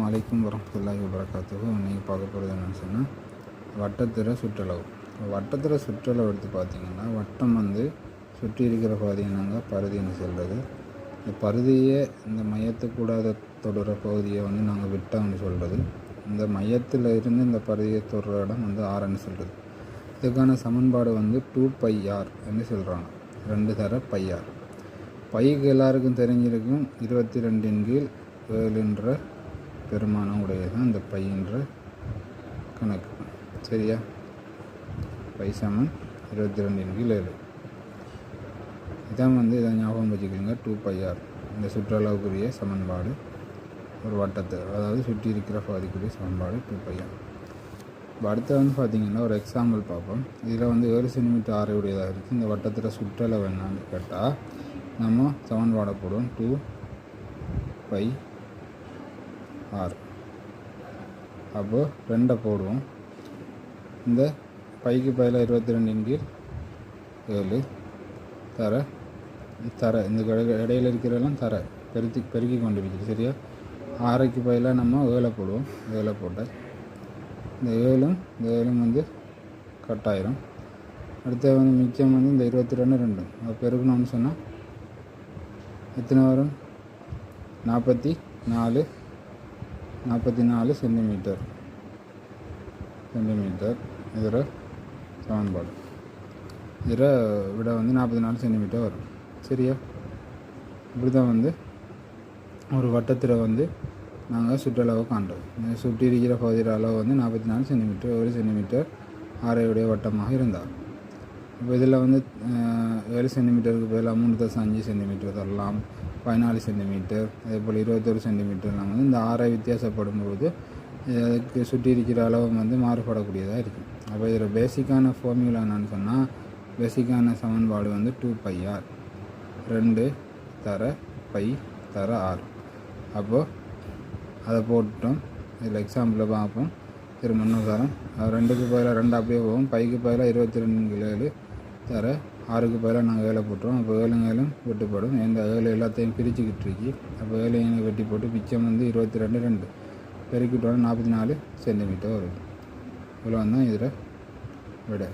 வலைக்கும் வரமத்துல்லாஹி வபரகாத்துஹு. இன்றைக்கி பார்க்க போகிறது என்னென்னு சொன்னால் வட்டத்திர சுற்றளவு. வட்டத்திர சுற்றளவு எடுத்து பார்த்தீங்கன்னா வட்டம் வந்து சுற்றி இருக்கிற பகுதியை நாங்கள் பருதின்னு சொல்கிறது இந்த பருதியை இந்த மையத்துக்கூடாத தொடுற பகுதியை வந்து நாங்கள் விட்டம்னு சொல்கிறது இந்த மையத்தில் இருந்து இந்த பருதியை தொடுற இடம் வந்து ஆறுன்னு சொல்கிறது இதுக்கான சமன்பாடு வந்து டூ பை ஆர் என்று சொல்கிறாங்க ரெண்டு தர பை ஆர். பைக்கு எல்லாருக்கும் தெரிஞ்சிருக்கும். இருபத்தி ரெண்டின் கீழ் ஏழுன்ற பெருமானம் உடையது இந்த பையன்ற கணக்கு. சரியா? பை சமன் இருபத்தி ரெண்டின் கீழ் ஏழு. இதான் வந்து இதை ஞாபகம் வச்சுக்கோங்க டூ பை ஆர் இந்த சுற்றளவுக்குரிய சமன்பாடு ஒரு வட்டத்தை அதாவது சுற்றி இருக்கிற பகுதிக்குரிய சமன்பாடு டூ பை ஆர் இப்போ அடுத்து வந்து பார்த்திங்கன்னா ஒரு எக்ஸாம்பிள் பார்ப்போம். இதில் வந்து ஏழு சென்டிமீட்டர் ஆறு உடையதாக இருக்குது இந்த வட்டத்தில் சுற்றளவு என்னன்னு கேட்டால் நம்ம சமன்பாடை போடுவோம் டூ பை ஆறு. அப்போது ரெண்டை போடுவோம். இந்த பைக்கு பையில் இருபத்தி ரெண்டின் கீழ் ஏழு. தர தர இந்த கடை- இடையில இருக்கிறதெல்லாம் தர பெருத்தி பெருக்கி கொண்டு இருக்குது சரியா? ஆறைக்கு பதிலாக நம்ம ஏழை போடுவோம். ஏழை போட்டால் இந்த ஏழும் இந்த ஏழும் வந்து கட்டாயிரும். அடுத்து வந்து மிச்சம் வந்து இந்த இருபத்தி ரெண்டு. ரெண்டும் அது பெருக்கணும்னு சொன்னால் எத்தனை வரும்? நாற்பத்தி நாலு நாற்பத்தி நாலு சென்டிமீட்டர். சென்டிமீட்டர். இதோட சமன்பாடு. இதில் விட வந்து நாற்பத்தி நாலு சென்டிமீட்டர் வரும். சரியா? இப்படி தான் வந்து ஒரு வட்டத்தில் வந்து நாங்கள் சுற்றளவை காண்றோம் சுற்றி இருக்கிற பகுதியில் அளவு வந்து நாற்பத்தி நாலு சென்டிமீட்டர் ஒரு சென்டிமீட்டர் ஆறையுடைய வட்டமாக இருந்தால். இப்போ இதில் வந்து ஏழு சென்டிமீட்டருக்கு பதிலாக மூணு தசம் அஞ்சு சென்டிமீட்டர் தரலாம். பதினாலு சென்டிமீட்டர் அதே போல் இருபத்தொரு சென்டிமீட்டர்லாம் வந்து இந்த ஆறை வித்தியாசப்படும் போது அதுக்கு சுற்றி இருக்கிற அளவு வந்து மாறுபடக்கூடியதாக இருக்கும் அப்போ இதில் பேசிக்கான ஃபார்முலா என்னன்னு சொன்னால் பேசிக்கான சமன்பாடு வந்து டூ பை ஆர் ரெண்டு தர பை தர ஆர் அப்போது அதை போட்டுட்டோம் இதில் எக்ஸாம்பிளில் பார்ப்போம். திரும்ப இன்னும் தரம். ரெண்டுக்கு பதிலாக ரெண்டு அப்படியே போகும். பைக்கு பதிலாக இருபத்தி ரெண்டு ஏழு. தர ஆறுக்கு பதிலாக நாங்கள் ஏழை போட்டுருவோம். அப்போ ஏழுங்க ஏழும் வெட்டுப்படும். இந்த ஏழு எல்லாத்தையும் பிரிச்சுக்கிட்டு இருக்கி அப்போ ஏழு ஏழு வெட்டி போட்டு பிச்சம் வந்து இருபத்தி ரெண்டு ரெண்டு பெருக்கிட்டோன்னா நாற்பத்தி நாலு சென்டிமீட்டர் வரும். இவ்வளோ தான் இதில் விட.